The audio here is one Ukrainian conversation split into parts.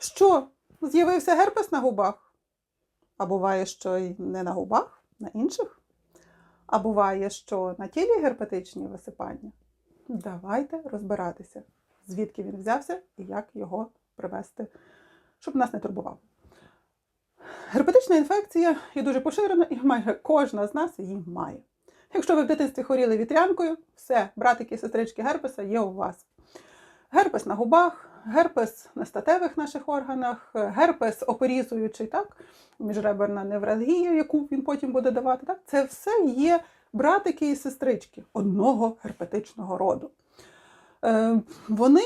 Що? З'явився герпес на губах? А буває, що й не на губах, на інших? А буває, що на тілі герпетичні висипання? Давайте розбиратися, звідки він взявся і як його привести, щоб нас не турбував. Герпетична інфекція є дуже поширена і майже кожна з нас її має. Якщо ви в дитинстві хворіли вітрянкою, все, братики і сестрички герпеса є у вас. Герпес на губах, герпес на статевих наших органах, герпес оперізуючий, так, міжреберна невралгія, яку він потім буде давати. Так, це все є братики і сестрички одного герпетичного роду. Е, вони,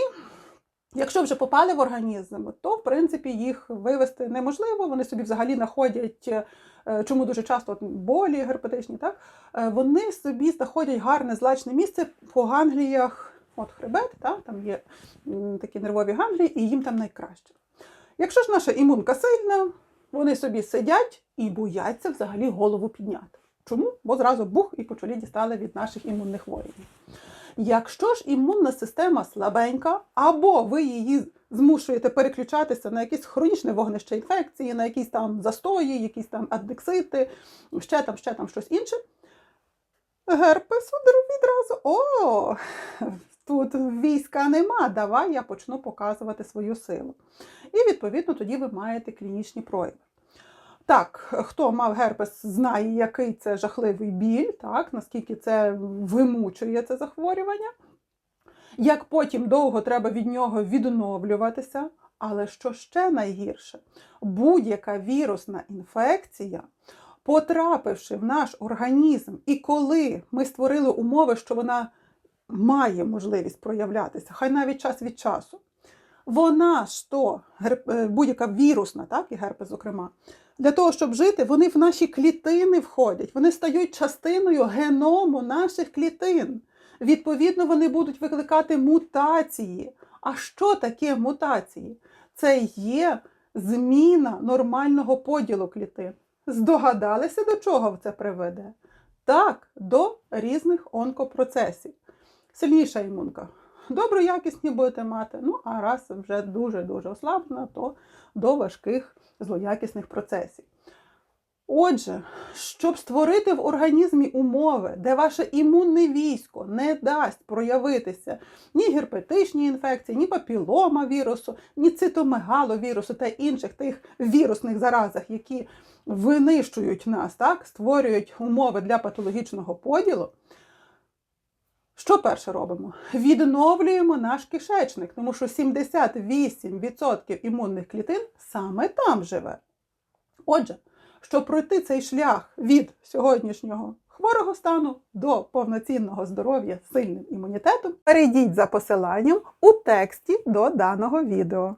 якщо вже попали в організм, то в принципі їх вивести неможливо. Вони собі взагалі знаходять, е, чому дуже часто от болі герпетичні, так, е, вони собі знаходять гарне злачне місце по гангліях. От хребет, так, там є такі нервові ганглії, і їм там найкраще. Якщо ж наша імунка сильна, вони собі сидять і бояться взагалі голову підняти. Чому? Бо зразу бух і по чолі дістали від наших імунних воїнів. Якщо ж імунна система слабенька, або ви її змушуєте переключатися на якесь хронічне вогнище інфекції, на якісь там застої, якісь там аддексити, ще там, ще там щось інше, герпес відразу. О, тут війська нема, давай я почну показувати свою силу. І відповідно тоді ви маєте клінічні прояви. Так, хто мав герпес, знає, який це жахливий біль, так, наскільки це вимучує це захворювання, як потім довго треба від нього відновлюватися. Але що ще найгірше, будь-яка вірусна інфекція, потрапивши в наш організм, і коли ми створили умови, що вона має можливість проявлятися, хай навіть час від часу, вона ж то, е, будь-яка вірусна, так, і герпес, зокрема, для того, щоб жити, вони в наші клітини входять, вони стають частиною геному наших клітин. Відповідно, вони будуть викликати мутації. А що таке мутації? Це є зміна нормального поділу клітин. Здогадалися, до чого це приведе? Так, до різних онкопроцесів. Сильніша імунка. Доброякісні будете мати. Ну, а раз вже дуже-дуже ослаблена, то до важких злоякісних процесів. Отже, щоб створити в організмі умови, де ваше імунне військо не дасть проявитися ні герпетичні інфекції, ні папілома вірусу, ні цитомегаловірусу та інших тих вірусних заразах, які винищують нас, так, створюють умови для патологічного поділу. Що перше робимо? Відновлюємо наш кишечник, тому що 78% імунних клітин саме там живе. Отже, щоб пройти цей шлях від сьогоднішнього хворого стану до повноцінного здоров'я з сильним імунітетом, перейдіть за посиланням у тексті до даного відео.